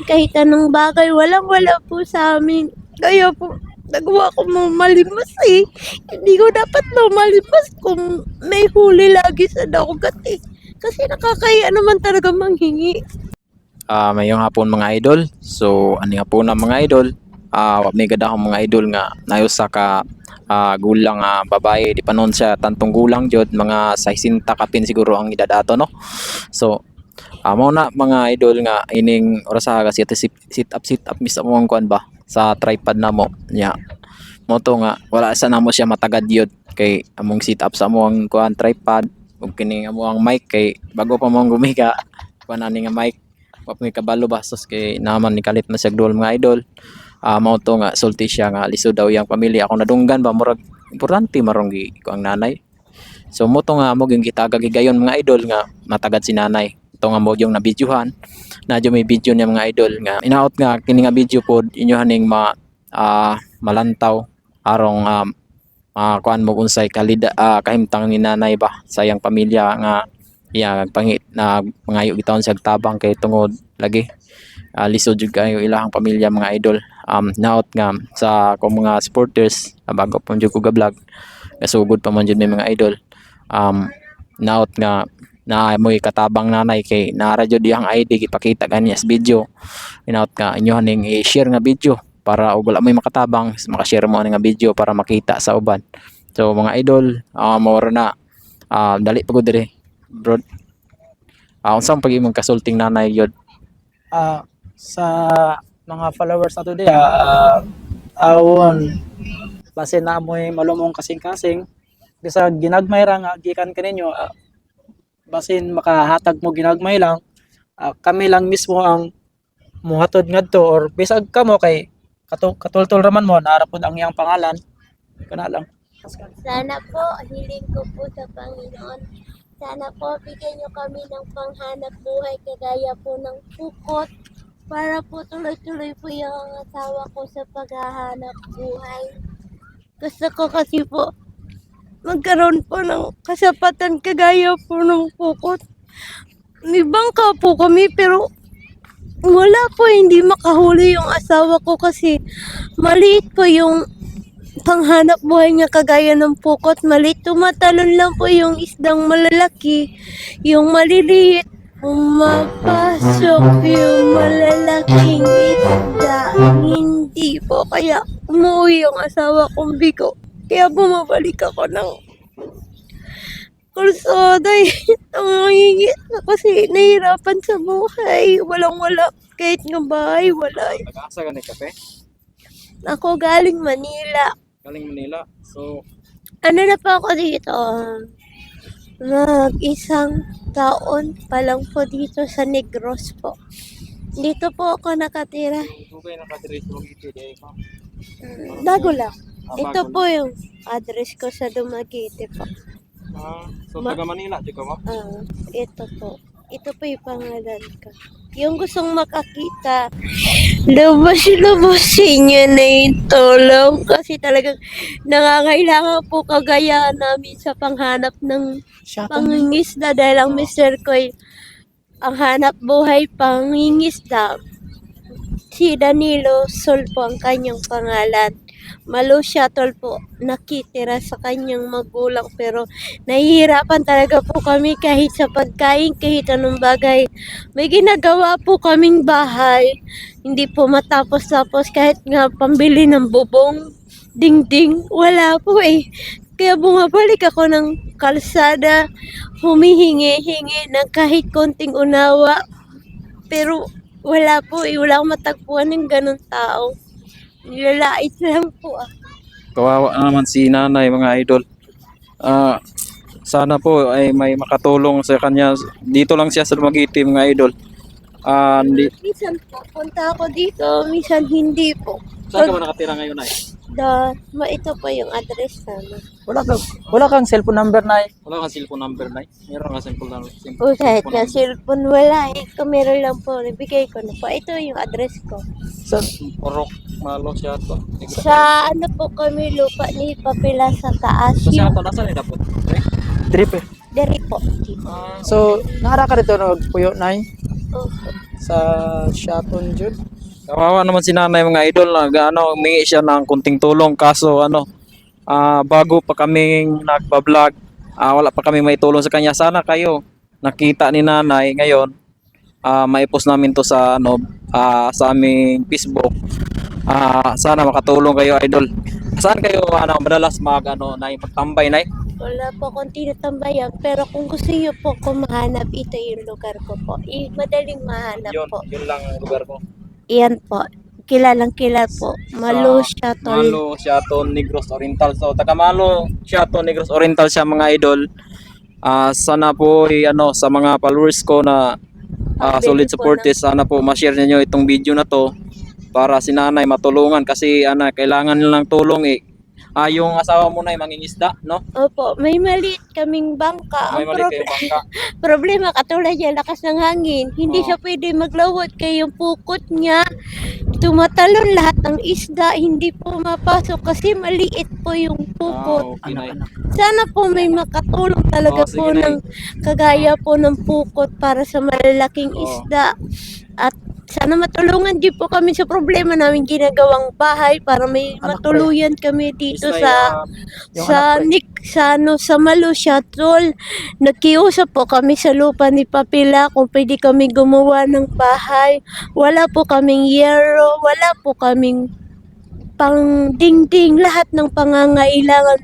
naman kahit anong bagay. Walang wala po sa amin. Kaya po, nagawa ko malimas eh. Hindi ko dapat malimas kung may huli lagi sa dagat eh. Kasi nakakaya naman talaga manghingi. Ah, mayong hapon mga idol. So, ani nga po na mga idol. Ah, may gada akong mga idol nga nayosa ka ah, gulang nga babae di pa noon siya tantong gulang jud mga 60 kapin siguro ang edad ato no. So, ah, mao na mga idol nga ining orasaha ka sit, sit up sit up mis mo ang kuan ba? Sa tripod na mo. Nya. Mo to nga wala sa namo siya matagad yun. Kay among sit up sa mo ang kuan tripod ug kini amo ang mic kay bago pa mo gumiga kuan ani nga mic. Wa pa kabalo bastos kay naman ni kalit na siya dual mga idol. Ah mao to nga sulti siya nga lisod daw yang pamilya. Ako nadunggan ba murag importante marong gi ko ang nanay. So mo to nga mo gigayon mga idol nga matagad si nanay ito nga mo yung nabidyohan. Na may video niya mga idol nga inaot nga kini nga video pod inyo haning ma ah, malantaw arong um, ah, kuan mo unsay kalida ah, kahimtang ni nanay ba sa iyang pamilya nga iya pangit na mangayo gitawon siya tabang kay tungod lagi. Uh, lisod jud kayo ilahang pamilya mga idol. Um naot nga sa ko mga supporters ah, bago pa jud ko ga vlog kasugod pa man jud may mga idol. Um naot nga na mo'y katabang nanay kay naara jud diyang ID gipakita kanya video. Inaot nga inyo haning i-share nga video para og wala may makatabang makashare mo nga video para makita sa uban. So mga idol uh, mawara na. Ah, dali pagod dire. Bro ah unsang pag imong kasulting nanay yod? Ah sa mga followers na today ah awon base na mo'y malumong kasing-kasing bisa ginagmay ra nga gikan kaninyo ah, basin makahatag mo ginagmay lang ah, kami lang mismo ang muhatod ngadto or bisag kamo kay katul katultol raman mo naarapod ang iyang pangalan kana lang Sana po, hiling ko po sa Panginoon. Sana po, bigyan niyo kami ng panghanap buhay kagaya po ng pukot para po tuloy-tuloy po yung asawa ko sa paghahanap buhay. Gusto ko kasi po magkaroon po ng kasapatan kagaya po ng pukot. May bangka po kami pero wala po hindi makahuli yung asawa ko kasi maliit po yung panghanap buhay niya kagaya ng pukot. Maliit tumatalon lang po yung isdang malalaki. Yung maliliit, umapasok yung malalaking isda. Hindi po. Kaya umuwi yung asawa kong bigo. Kaya bumabalik ako ng kalsada eh. Nangangingit na kasi nahihirapan sa buhay. Walang wala. Kahit nga bahay, wala. eh. nag-asa ka ni kape Ako galing Manila. galing Manila so ano na po ako dito? Mag isang taon pa lang po dito sa Negros po. Dito po ako nakatira. okay na kadiri sa Magiti di ko Mm, Bago lang. Ito po yung address ko sa Dumaguete po. ah, so Ma- taga Manila di ka mo Ah, ito po. Ito po yung pangalan ko. Yung gustong makakita, lubos-lubosin nyo na yung tulong kasi talagang nangangailangan po kagaya namin sa panghanap ng pangingisda dahil ang mister ko ay ang hanap buhay pangingisda. Si Danilo Sol po ang kanyang pangalan. Malo Shuttle po nakitira sa kanyang magulang pero nahihirapan talaga po kami kahit sa pagkain, kahit anong bagay. May ginagawa po kaming bahay. Hindi po matapos-tapos kahit nga pambili ng bubong, dingding, wala po eh. Kaya bumabalik ako ng kalsada, humihingi-hingi ng kahit konting unawa. Pero wala po eh, wala akong matagpuan ng ganun tao. Nilalait lang po ah. kawawa naman si nanay mga idol ah sana po ay may makatulong sa kanya dito lang siya sa Magiti mga idol ah hindi Minsan po, punta ako dito, minsan hindi po. saan ka ba nakatira ngayon ay Da, ma ito po yung address namin. wala kang wala kang cellphone number na wala kang cellphone number na meron ka cellphone number O kahit nga cellphone wala eh. Kung meron lang po, nabigay ko na po. Ito yung address ko. sa Orok malo siya to Sa ano po kami lupa ni Papila sa taas. so siya Yung to nasa ni dapat trip eh. diri po. ah So, naara ka dito nagpuyo nay. Oh, sa Shaton Jud. Kawawa naman si nanay mga idol na ano, humingi siya ng kunting tulong kaso ano, ah, bago pa kaming nagba-vlog, ah, wala pa kami may tulong sa kanya. Sana kayo nakita ni nanay ngayon, ah, maipost namin to sa ano, ah, sa aming Facebook. Ah, sana makatulong kayo idol. Saan kayo ano, madalas mag ano, nay magtambay nay? Wala po akong tinatambayan, pero kung gusto niyo po ko mahanap, ito yung lugar ko po. I, madaling mahanap Yun, po. yun lang ang lugar ko. Iyan po. Kilalang kilala po. Malo siya tol. Malo, Shaton, Negros Oriental. So, taga Malo, Shaton, Negros Oriental siya mga idol. Ah, sana po eh, ano sa mga followers ko na Pabili solid po supporters, sana po ma-share niyo itong video na to para si nanay matulungan kasi ana kailangan nilang tulong eh. Ah, yung asawa mo na mangingisda, no? Opo, may maliit kaming bangka. May Ang mali prob- kayo bangka. problema, katulad niya, lakas ng hangin. Hindi Oo. siya pwede maglawot kaya yung pukot niya. Tumatalon lahat ng isda, hindi po mapasok kasi maliit po yung Ah, pukot. okay. Sana po may makatulong talaga Oo, sige po na. ng kagaya po ng pukot para sa malalaking Oo. isda. At sana matulungan din po kami sa problema namin ginagawang bahay para may Anak matuluyan kami dito Isda, sa Yung sa ko eh. Nick sa ano sa Malusya tol. Nagkiusap po kami sa lupa ni Papila kung pwede kami gumawa ng bahay. Wala po kaming yero, wala po kaming pang dingding lahat ng pangangailangan.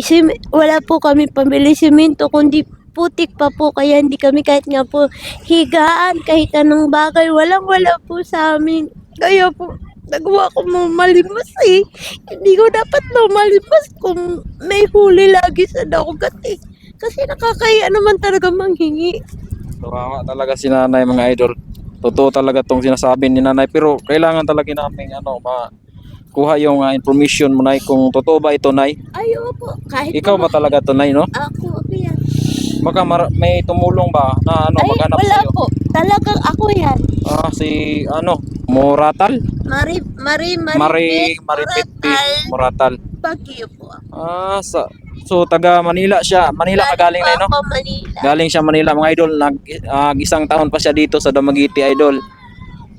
Sim- wala po kami pambili simento kundi putik pa po kaya hindi kami kahit nga po higaan kahit anong bagay walang wala po sa amin kaya po nagawa ko mamalimos eh hindi ko dapat mamalimos kung may huli lagi sa dagat eh kasi nakakaya naman talaga manghingi Kawawa talaga si nanay mga idol. Totoo talaga tong sinasabi ni nanay pero kailangan talaga namin ano ma kuha yung ah, information mo nay kung totoo ba ito nay. ayo po kahit Ikaw ba talaga to nay no? ako Baka mar- may tumulong ba na ano ay maghanap wala sa'yo? po talagang ako yan Ah, si ano, Moratal? Mari Mari Mari Mari Maripit Moratal. Bagyo po ako Ah, sa so taga Manila siya. Manila ka galing na no? ako Manila Galing siya Manila mga idol. Nag ah, isang taon pa siya dito sa Damagiti idol.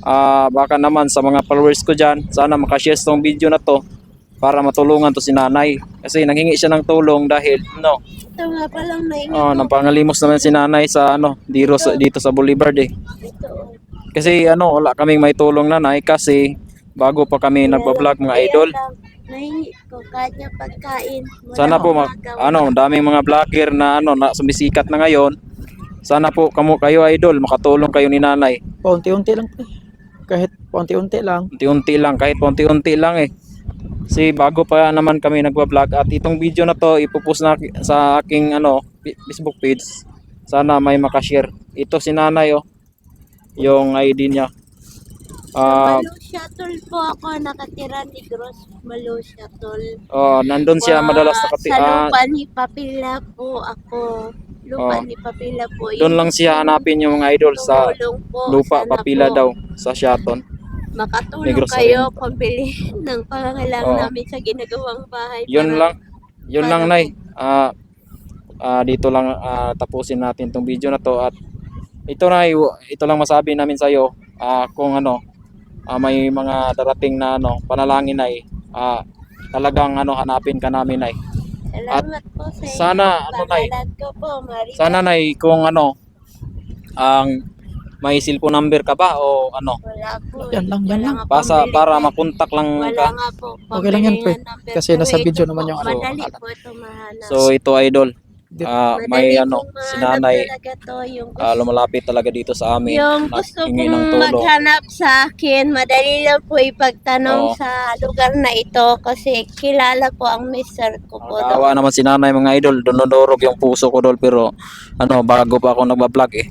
Ah, baka naman sa mga followers ko diyan, sana makashare tong video na to para matulungan to si nanay. Kasi nanghingi siya ng tulong dahil no, ito nga palang naingat oh, napangalimos naman si nanay sa ano, dito sa, dito sa Boulevard eh. ito Kasi ano, wala kaming may tulong nanay kasi bago pa kami nagba-vlog mga idol. Nahingi ko kahit niya pagkain. Wala Sana po magawa. ano, daming mga vlogger na ano na sumisikat na ngayon. Sana po kamo kayo idol makatulong kayo ni nanay. Paunti-unti lang po. eh. Kahit paunti-unti lang. Unti-unti lang kahit unti-unti lang eh. Si bago pa naman kami nagba-vlog at itong video na to ipopost na sa aking ano Facebook page. Sana may makashare. Ito si nanay oh. Yung ID niya. Ah, Malusya tol po ako nakatira ni Gross Malusya tol. oh, nandun siya Wa- madalas nakati Sa ah, lupa ni Papila po ako. Lupa Oh. ni Papila po. doon lang siya hanapin yung mga idol sa lupa Sana papila po daw sa Shaton. Makatulong Negros kayo Oriental. pambili ng pangangailangan Oo. namin sa ginagawang bahay. Yun para- lang. Yun lang nay. Ah ah, dito lang ah, tapusin natin tong video na to at ito na ito lang masabi namin sa iyo kung ano ah, may mga darating na ano panalangin ay ah, talagang ano hanapin ka namin ay. Salamat po sa inyo. sana, ano, Nay? Pangalan ko po. Sana nay kung ano ang may cellphone number ka ba o ano Wala po. Yan lang, yan Wala lang. nga para ka. makontak lang Wala ka. nga po. Okay lang yan, pre. Kasi nasa video naman yung ano. Madali po ito mahanap. So ito idol. Ah, Madali may ano pong si mahanap nanay talaga to, yung gusto, ah, lumalapit talaga dito sa amin. yung gusto kong maghanap sa akin, madali lang po ipagtanong Oo. sa lugar na ito kasi kilala po ang mister ko po. Kawa naman si nanay mga idol, dunodorog yung puso ko dol pero ano, bago pa ako nagba-vlog eh.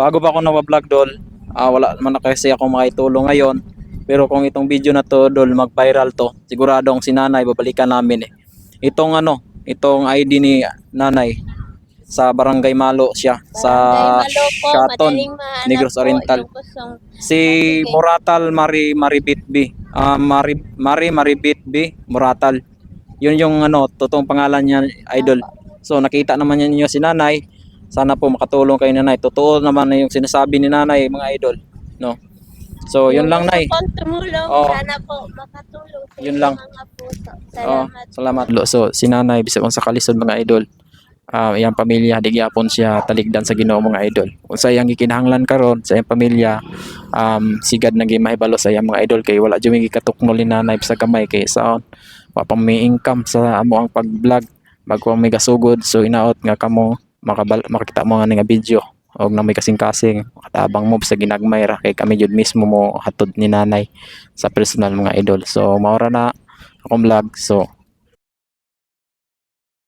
Bago pa ako nagba-vlog dol, ah, wala na kasi ako makitulong ngayon. Pero kung itong video na to dol mag-viral to, siguradong si nanay babalikan namin eh. Itong ano, itong ID ni nanay sa Barangay Malo siya sa Shaton. Negros Oriental. Si Moratal Mari Maribit B. Ah, Mari Mari Maribit B Moratal. Yun yung ano, totoong pangalan niya, idol. So nakita naman niya niyo si Nanay. Sana po makatulong kay Nanay. Totoo naman na yung sinasabi ni Nanay, mga idol. no so yun lang nay tumulong. Oo. Sana po makatulong. sa Yun lang. Mga puso. Oh, Salamat. salamat. Lo, so si nanay bisag unsa kalisod mga idol. Ah, iyang pamilya di gyapon siya taligdan sa Ginoo mga idol. Kung sa iyang gikinahanglan karon sa iyang pamilya um sigad na gimahibalo sa iyang mga idol kay wala mi gikatukno ni nanay sa kamay kay saon wa pa may income sa amo ang pag-vlog bago may gasugod so inaot nga kamo makabal makita mo nga nga video. Og na may kasing-kasing makatabang mo sa ginagmay ra. Kay kami jud mismo mo hatod ni nanay sa personal mga idol. So maura na akong vlog. So